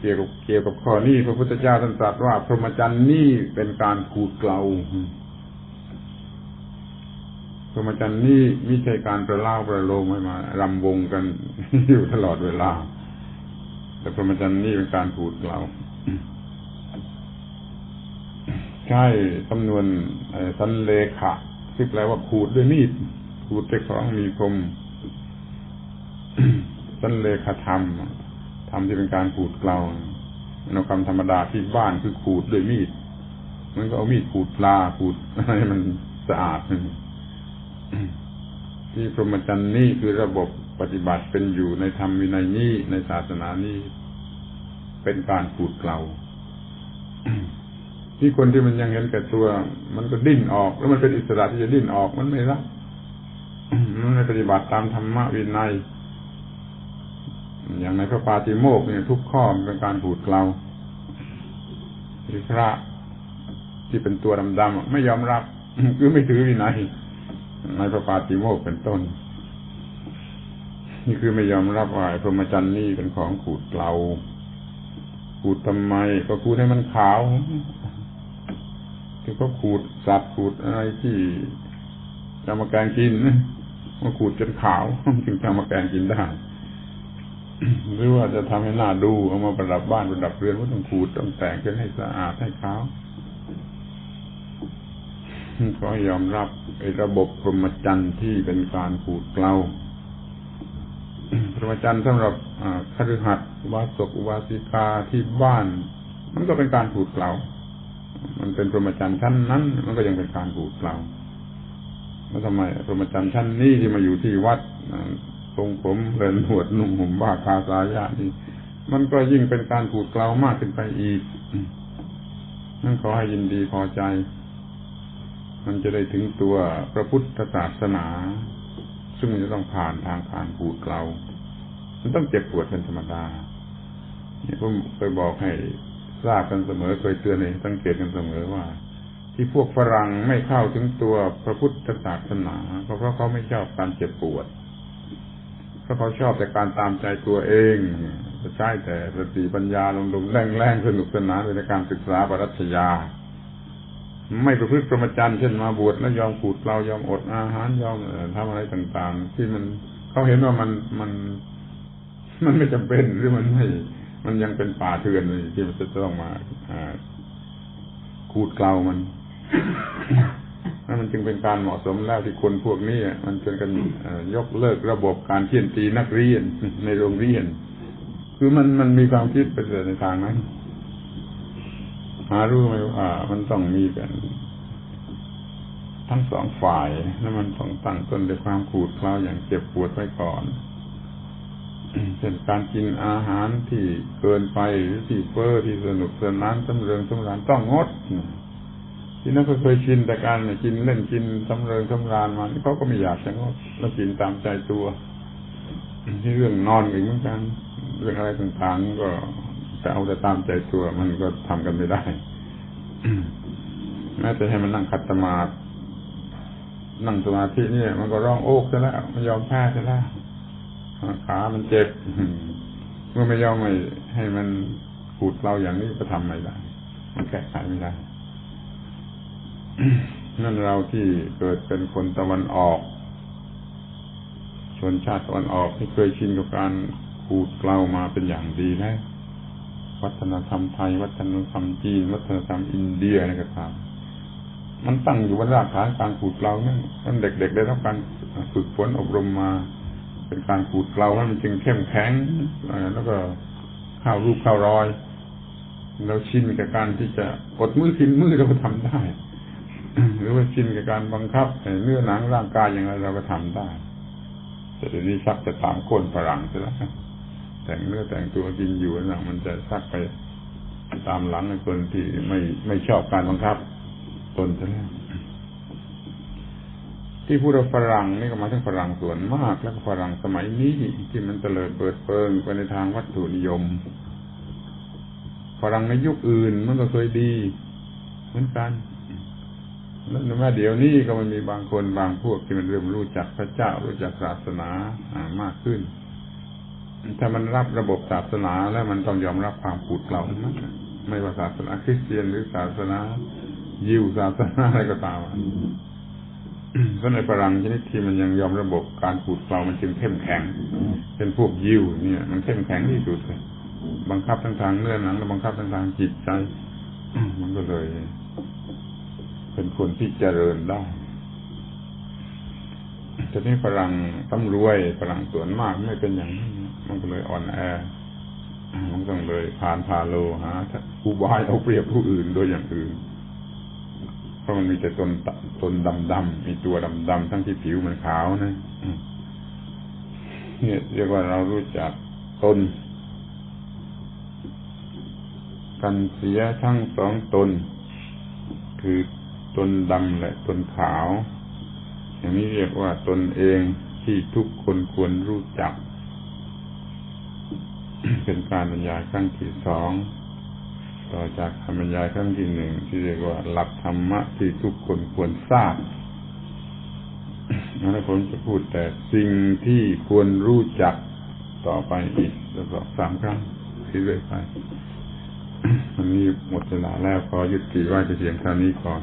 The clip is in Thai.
เกี่ยวกับเกี่ยวกับข้อนี้พระพุทธเจ้าท่านตรัสว่า พรหมจรรย์นี่เป็นการขูดเกลาพรหมจรรย์นี่ไม่ใช่การประเล่าประโลมให้มารำวงกันอยู่ตลอดเวลา แต่พรหมจรรย์นี่เป็นการขูดเกลาใช่จำนวนสันเลขะที่แปลว่าขูดด้วยมีดขูดด้วยของมีคมสันเลขธรรม รมที่เป็นการขูดเกลาเราคำธรรมดาที่บ้านคือขูดด้วยมีด มันก็เอามีดขูดปลาขูดให้มันสะอาด ที่พรหมจรรย์นี่คือระบบปฏิบัติเป็นอยู่ในธรรมวินัยนี้ในศาสนานี้เป็นการขูดเกลาที่คนที่มันยังเห็นแก่ตัว มันก็ดิ้นออก แล้วมันเป็นอิสระที่จะดิ้นออกมันไม่รับมันไม่ปฏิบัติตามธรรมะวินัย อย่างในพระปาติโมกเนี่ยทุกข้อมันเป็นการผูดเกลาที่พระที่เป็นตัวดำๆไม่ยอมรับคือไม่ถือวินัยในพระปาติโมกเป็นต้น นี่คือไม่ยอมรับว่าพรหมจรรย์นี่เป็นของขูดเกลาขูดทำไม ก็ขูดให้มันขาวที่เขาขูดสัตว์ขูดอะไรที่จะมาแกงกินมาขูดจนขาวจึงจะมาแกงกินได้ หรือว่าจะทำให้หน้าดูเอามาประดับบ้านประดับเรือนก็ต้องขูดต้องแต่งจนให้สะอาดให้ขาวก็ยอมรับไอ้ระบบพรหมจรรย์ที่เป็นการขูดเกลาพรหมจรรย์สำหรับคฤหัสถ์วาสกวาสิกาที่บ้าน มันก็เป็นการขูดเกลามันเป็นพรหมจรรย์ชั้นนั้น มันก็ยังเป็นการขูดเกลาแล้วทำไมพรหมจรรย์ชั้นนี้ที่มาอยู่ที่วัด ทรงผมเรินหวดนุ่งห่มบ้าคาสายะนี่มันก็ยิ่งเป็นการขูดเกลามากขึ้นไปอีกนั่นขอให้ยินดีพอใจ มันจะได้ถึงตัวพระพุทธศาสนา ซึ่งจะต้องผ่านทางการขูดเกลามันต้องเจ็บปวดเป็นธรรมดาเนี่ยผมเคยบอกให้ทราบกันเสมอเคยเตือนให้สังเกตกันเสมอว่า ที่พวกฝรั่งไม่เข้าถึงตัวพระพุทธศาสนาเพราะเขาไม่ชอบการเจ็บปวด ราเขาชอบแต่การตามใจตัวเองจะใช้แต่สติปัญญาลงลงแรงแรงสนุกสนานในการศึกษาปรัชญา ไม่ประพฤติประมาจรรย์เช่นมาบวชแล้วยอมขูดเรายอมอดอาหารยอมทำอะไรต่าง ๆ ที่มันเขาเห็นว่ามันมันมันไม่จำเป็นหรือมันไม่ มันยังเป็นป่าเถื่อนที่มันจะต้องมาขูดเกลามัน มันจึงเป็นการเหมาะสมแล้วที่คนพวกนี้มันเป็นกันยกเลิกระบบการเที่ยนตีนักเรียนในโรงเรียน คือมันมันมีความคิดไปในทางนั้นหารู้ไหมว่ามันต้องมีกัน ทั้งสองฝ่ายแล้วมันต้องตั้งต้นด้วยความขูดเคล้าอย่างเจ็บปวดไว้ก่อนเช่นการกินอาหารที่เกินไปหรือที่เฟ้อที่สนุกสนานสำเริงสำราญต้องงด ที่นั่นก็เคยชินแต่การกินเล่นกินสำเริงสำราญมาเขาก็ไม่อยากจะงดแล้วกินตามใจตัวที่เรื่องนอนอีกเหมือนกันเรื่องอะไรต่างๆก็จะเอาแต่ตามใจตัวมันก็ทำกันไม่ได้แม้แต่ให้มันนั่งคัตมานั่งสมาธินี่มันก็ร้องโอกซะแล้วไม่ยอมแพ้ซะแล้วขามันเจ็บเมื่อไม่ยอมไม่ให้มันขูดเราอย่างนี้ก็ทำไม่ได้ มันแก้ไขไม่ได้ นั่นเราที่เกิดเป็นคนตะวันออก ชนชาติตะวันออกที่เคยชินกับการขูดเกลามาเป็นอย่างดีแล้ววัฒนธรรมไทย วัฒนธรรมจีน วัฒนธรรมอินเดียนี่ก็ตามมันตั้งอยู่บนรากฐานการขูดเกลานั่นมันเด็กๆได้รับการฝึกฝนอบรมมา เป็นการขูดเกลามันจึงเข้มแข็งแล้วก็ข้าวรูปข้าวรอยเราชินกับการที่จะอดมือกินมือเราก็ทำได้ หรือว่าชินกับการบังคับเนื้อหนังร่างกายอย่างไรเราก็ทำได้แต่เดี๋ยวนี้ชักจะตามคนฝรั่งซะแล้วแต่งเนื้อแต่งตัวกินอยู่นะมันจะชักไปตามหลังคนที่ไม่ไม่ชอบการบังคับ ตนซะแล้วที่พูดว่าฝรั่งนี่ก็มาทั้งฝรั่งส่วนมาก แล้วก็ฝรั่งสมัยนี้ที่มันเตลิดเปิดเปิงไปในทางวัตถุนิยมฝรั่งในยุคอื่นมันก็เคยดี เหมือนกัน แล้วแม้เดี๋ยวนี้ก็มันมีบางคนบางพวกที่มันเริ่มรู้จักพระเจ้ารู้จักศาสนาอ่ามากขึ้น ถ้ามันรับระบบศาสนาแล้วมันต้องยอมรับความขูดเกลานั้นไม่ว่าศาสนาคริสเตียนหรือศาสนา ยิวศาสนาอะไรก็ตามอะเพราะในฝรั่งชนิดที่มันยังยอมระบบการขูดเกลามันจึงเข้มแข็ง เป็นพวกยิวเนี่ย มันเข้มแข็งที่สุดเลยบังคับทั้งทางเนื้อหนังและบังคับทั้งทางจิตใจ มันก็เลย เป็นคนที่เจริญได้ทีนี้ฝรั่งตำรวยฝรั่งส่วนมากไม่เป็นอย่างนี้มันก็เลยอ่อนแอ มันต้องเลยผ่านพาโลหาผู้บายเอาเปรียบผู้อื่นโดยอย่างอื่น เพราะมันมีแต่ตนตนดำดำมีตัวดำดำทั้งที่ผิวมันขาวนะเนี่ยเรียกว่าเรารู้จักตน กันเสียทั้งสองตน คือ ตนดำและตนขาว อย่างนี้เรียกว่าตนเองที่ทุกคนควรรู้จัก เป็นการบรรยายครั้งที่สองต่อจากคำบรรยายครั้งที่หนึ่งที่เรียกว่าหลักธรรมะที่ทุกคนควรทราบแล้วผมจะพูดแต่สิ่งที่ควรรู้จักต่อไปอีกแล้วก็สามครั้งเรื่อยไปวันนี้หมดเวลาแล้วขอยุติไว้แต่เพียงเท่านี้ก่อน